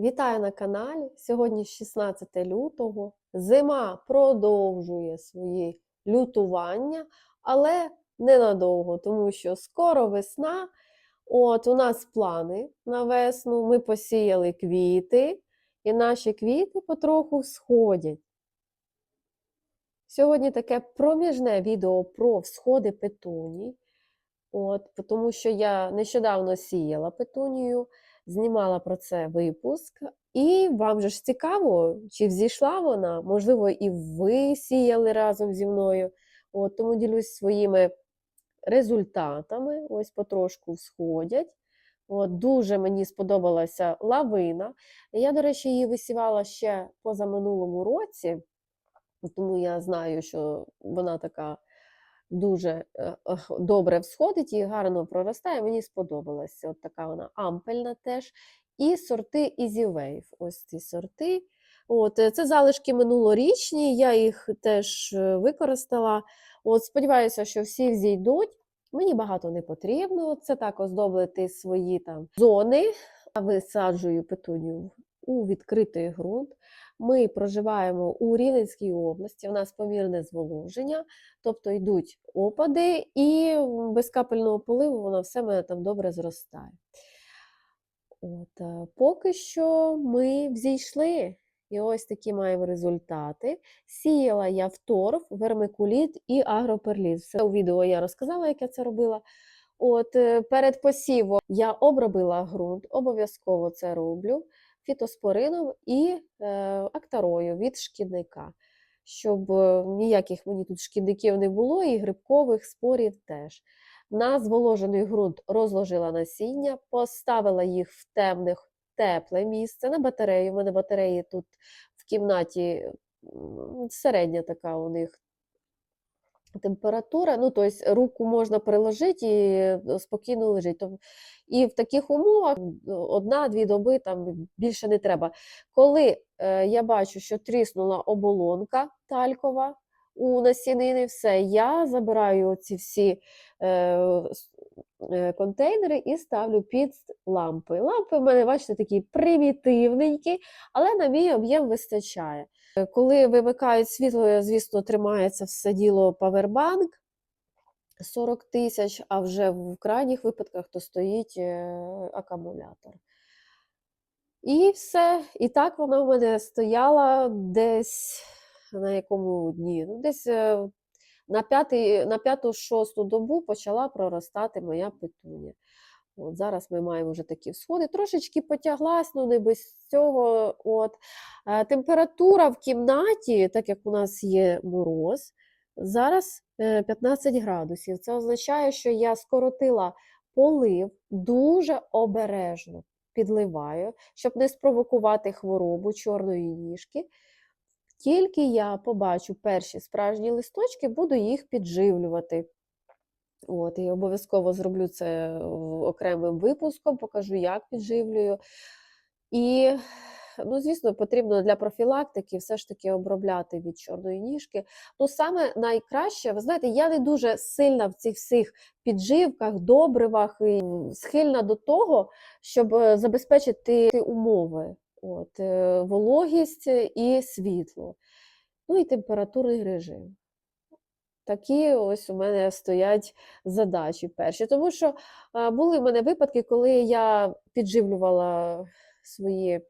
Вітаю на каналі. Сьогодні 16 лютого. Зима продовжує свої лютування, але ненадовго, тому що скоро весна. От у нас плани на весну. Ми посіяли квіти, і наші квіти потроху сходять. Сьогодні таке проміжне відео про всходи петуній. От, тому що я нещодавно сіяла петунію, знімала про це випуск, і вам же ж цікаво, чи взійшла вона, можливо, і ви сіяли разом зі мною. От, тому ділюсь своїми результатами. Ось потрошку всходять. От, Дуже мені сподобалася лавина. Я, до речі, її висівала ще позаминулому році, тому я знаю, що вона така дуже е, добре всходить і гарно проростає. Мені сподобалася. От така вона ампельна теж. І сорти Easy Wave. Ось ці сорти. От, е, Це залишки минулорічні, я їх теж е, використала. От, Сподіваюся, що всі взійдуть. Мені багато не потрібно. Це так оздоблити свої там зони. Я висаджую петунію у відкритий ґрунт. Ми проживаємо у Рівненській області, у нас помірне зволоження, тобто йдуть опади, і без капельного поливу воно все мене там добре зростає. От, е, Поки що ми взійшли. І ось такі маємо результати. Сіяла я в торф, вермикуліт і агроперліт. Все у відео я розказала, як я це робила. От е, Перед посівом я обробила ґрунт, обов'язково це роблю фітоспорином і е, актарою від шкідника, щоб е, ніяких мені тут шкідників не було, і грибкових спорів теж. На зволожений ґрунт розложила насіння, поставила їх в темних тепле місце на батарею. У мене батареї тут в кімнаті середня така у них температура. Ну, тобто руку можна приложити і спокійно лежить. І в таких умовах одна-дві доби там більше не треба. Коли е, я бачу, що тріснула оболонка талькова у насінини, все, я забираю ці всі е, е, контейнери і ставлю під лампи. Лампи в мене, бачите, такі примітивненькі, але на мій об'єм вистачає. Коли вимикають світло, звісно, тримається все діло павербанк. 40 тисяч, а вже в крайніх випадках то стоїть е, акумулятор. І все. І так вона в мене стояла десь на якому дні? Ну, Десь е, на на п'яту-шосту добу почала проростати моя петуня. От Зараз ми маємо вже такі всходи. Трошечки потяглась, ну не без цього. От. Температура в кімнаті, так як у нас є мороз, зараз 15 е, градусів. Це означає, що я скоротила полив дуже обережно підливаю, щоб не спровокувати хворобу чорної ніжки. Тільки я побачу перші справжні листочки, буду їх підживлювати. От, І обов'язково зроблю це окремим випуском, покажу, як підживлюю. І, ну, звісно, потрібно для профілактики все ж таки обробляти від чорної ніжки. Ну, саме найкраще, ви знаєте, я не дуже сильна в цих всіх підживках, добривах і схильна до того, щоб е, забезпечити умови. От, е, Вологість і світло, ну і температурний режим. Такі ось у мене стоять задачі перші. Тому що були в мене випадки, коли я підживлювала свої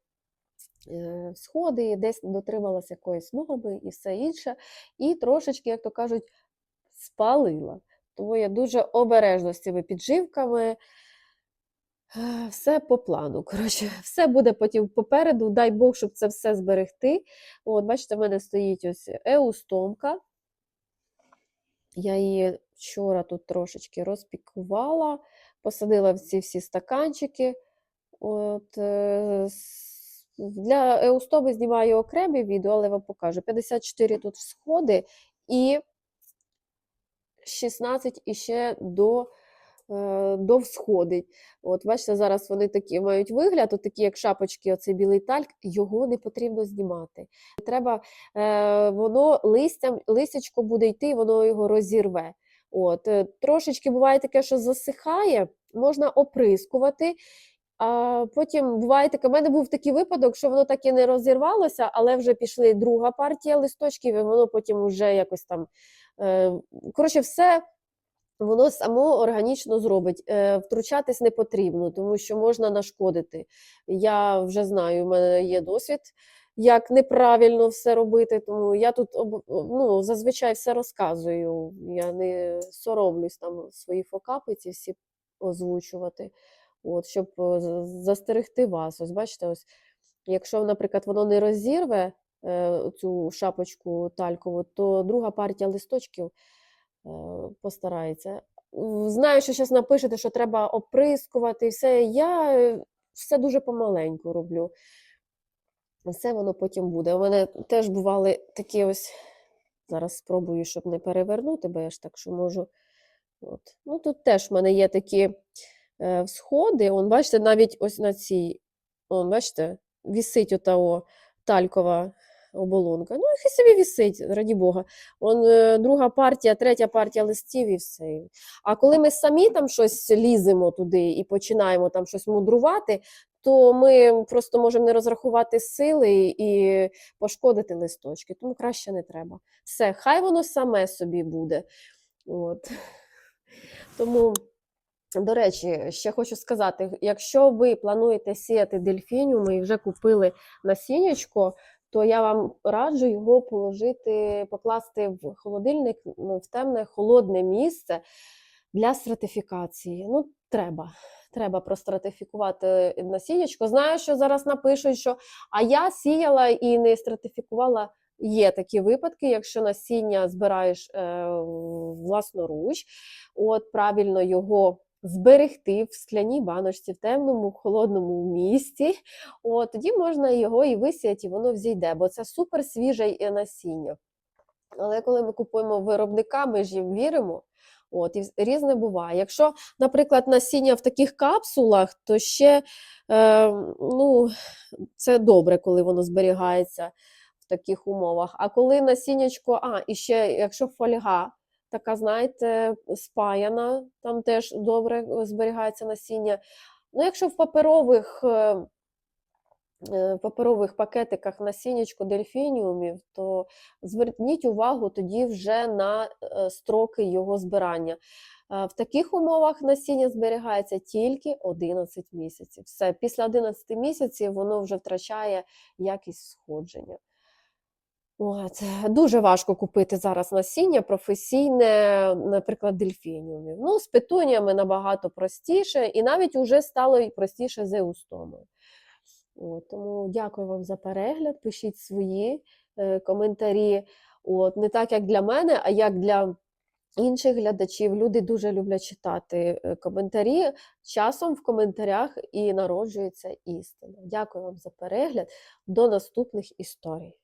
е, сходи, десь дотрималася якоїсь норми і все інше, і трошечки, як то кажуть, спалила. Тому я дуже обережна з цими підживками. Все по плану. коротше, Все буде потім попереду. Дай Бог, щоб це все зберегти. От, Бачите, в мене стоїть ось еустомка. Я її вчора тут трошечки розпікувала, посадила в ці всі стаканчики. От, е, Для еустоби знімаю окремі відео, але вам покажу. 54 тут всходи і 16 іще до довсходить. От, Бачите, зараз вони такі мають вигляд, от такі, як шапочки, оцей білий тальк, його не потрібно знімати. Треба, е, воно листям, листячко буде йти, воно його розірве. От, е, Трошечки буває таке, що засихає, можна оприскувати. А потім буває таке, в мене був такий випадок, що воно так і не розірвалося, але вже пішли друга партія листочків, і воно потім вже якось там. Е, коротше, все воно само органічно зробить. Е, втручатись не потрібно, тому що можна нашкодити. Я вже знаю, в мене є досвід, як неправильно все робити, тому я тут ну, зазвичай все розказую. Я не соромлюсь там свої фокапи ці всі озвучувати, от, щоб е, застерегти вас. Ось бачите, ось, якщо, наприклад, воно не розірве е, цю шапочку талькову, то друга партія листочків постарається. Знаю, що зараз напишете, що треба оприскувати і все. Я е, все дуже помаленьку роблю. Все воно потім буде. У мене теж бували такі ось. Зараз спробую, щоб не перевернути, бо я ж так що можу. От. Ну, тут теж в мене є такі е, всходи. Он, бачите, навіть ось на цій, он, бачите, вісить ота талькова оболонка. Ну, і собі вісить, раді Бога. Он, е, друга партія, третя партія листів і все. А коли ми самі там щось ліземо туди і починаємо там щось мудрувати, то ми просто можемо не розрахувати сили і пошкодити листочки. Тому краще не треба. Все, хай воно саме собі буде. От. Тому, до речі, ще хочу сказати: якщо ви плануєте сіяти дельфініуми і вже купили насіннячко, то я вам раджу його положити, покласти в холодильник в темне холодне місце для стратифікації. Ну, треба. Треба простратифікувати насіннячко. Знаю, що зараз напишуть, що а я сіяла і не стратифікувала. Є такі випадки, якщо насіння збираєш е, власноруч, от правильно його зберегти в скляній баночці, в темному, холодному місці, от, тоді можна його і висіяти, і воно взійде, бо це супер свіже е, насіння. Але коли ми купуємо виробника, ми ж їм віримо. От, і різне буває. Якщо, наприклад, насіння в таких капсулах, то ще е, ну, це добре, коли воно зберігається в таких умовах. А коли насіннячко, а, і ще якщо фольга, така, знаєте, спаяна, там теж добре е, зберігається насіння. Ну, якщо в паперових. е, е, паперових пакетиках насіннячко дельфініумів, то зверніть увагу тоді вже на строки його збирання. В таких умовах насіння зберігається тільки 11 місяців. Все, після 11 місяців воно вже втрачає якість сходження. От. Дуже важко купити зараз насіння професійне, наприклад, дельфініумів. Ну, з петуніями набагато простіше, і навіть уже стало простіше з еустомою. От, тому дякую вам за перегляд. Пишіть свої е, коментарі. От, не так, як для мене, а як для інших глядачів. Люди дуже люблять читати е, коментарі. Часом в коментарях і народжується істина. Дякую вам за перегляд. До наступних історій.